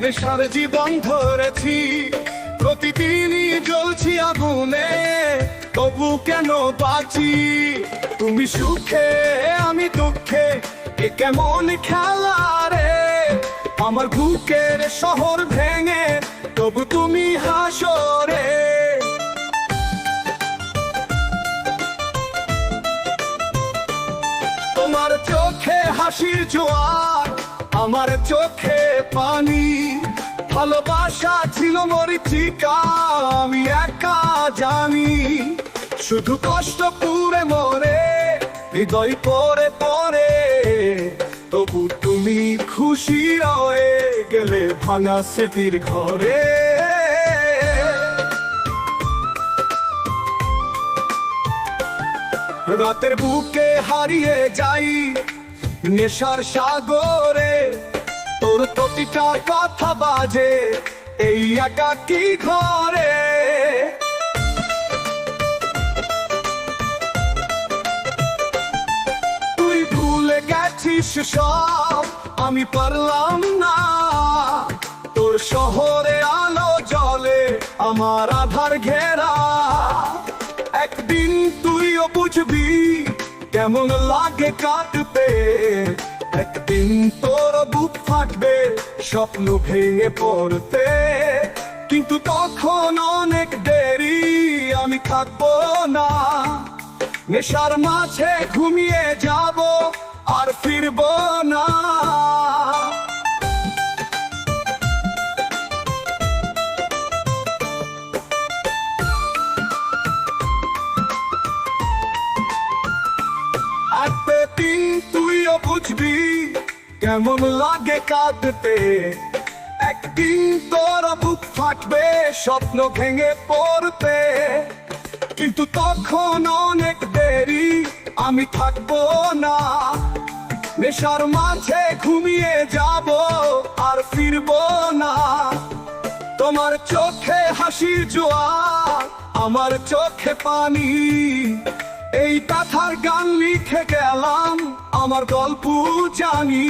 নেশার জীবন ধরেছি। প্রতিদিনই জ্বলছি আগুনে, তবু কেন বাঁচি? তুমি সুখে, আমি দুঃখে, এ কেমন খেলা রে? আমার বুকের শহর ভেঙে, তবু তুমি হাসো রে। তোমার চোখে হাসির জোয়ার আমার চোখে পানি, ভালোবাসা ছিল মরিচিকা, আমি একা জানি। শুধু কষ্ট পুরে মরে, হৃদয় পরে পরে তবু তুমি খুশি রয়ে গেলে ভাঙা স্মৃতির ঘরে। রাতের বুকে হারিয়ে যাই নেশার সাগরে তোর প্রতিটা কথা বাজে, এই একা কি ঘরে? তুই ভুলে গেছিস সব, আমি পারলাম না। তোর শহরে আলো জলে আমার আধার ঘেরা। একদিন তুইও বুঝবি কেমন লাগে কাটতে একদিন তোর বুক ফাটবে, স্বপ্ন ভেঙে পড়তে। কিন্তু তখন অনেক দেরি, আমি থাকব না। নেশার মাঝে ঘুমিয়ে যাব আর ফিরবো না। বুঝবি কেমন লাগে কাঁদতে একদিন তোর বুক ফাটবে, স্বপ্ন ভেঙে পড়তে। কিন্তু তখন অনেক দেরি, আমি থাকব না। নেশার মাঝে ঘুমিয়ে যাব আর ফিরবো না। তোমার চোখে হাসির জোয়ার, আমার চোখে পানি। এই কথার গান লিখে গেলাম আমার গল্প জানি।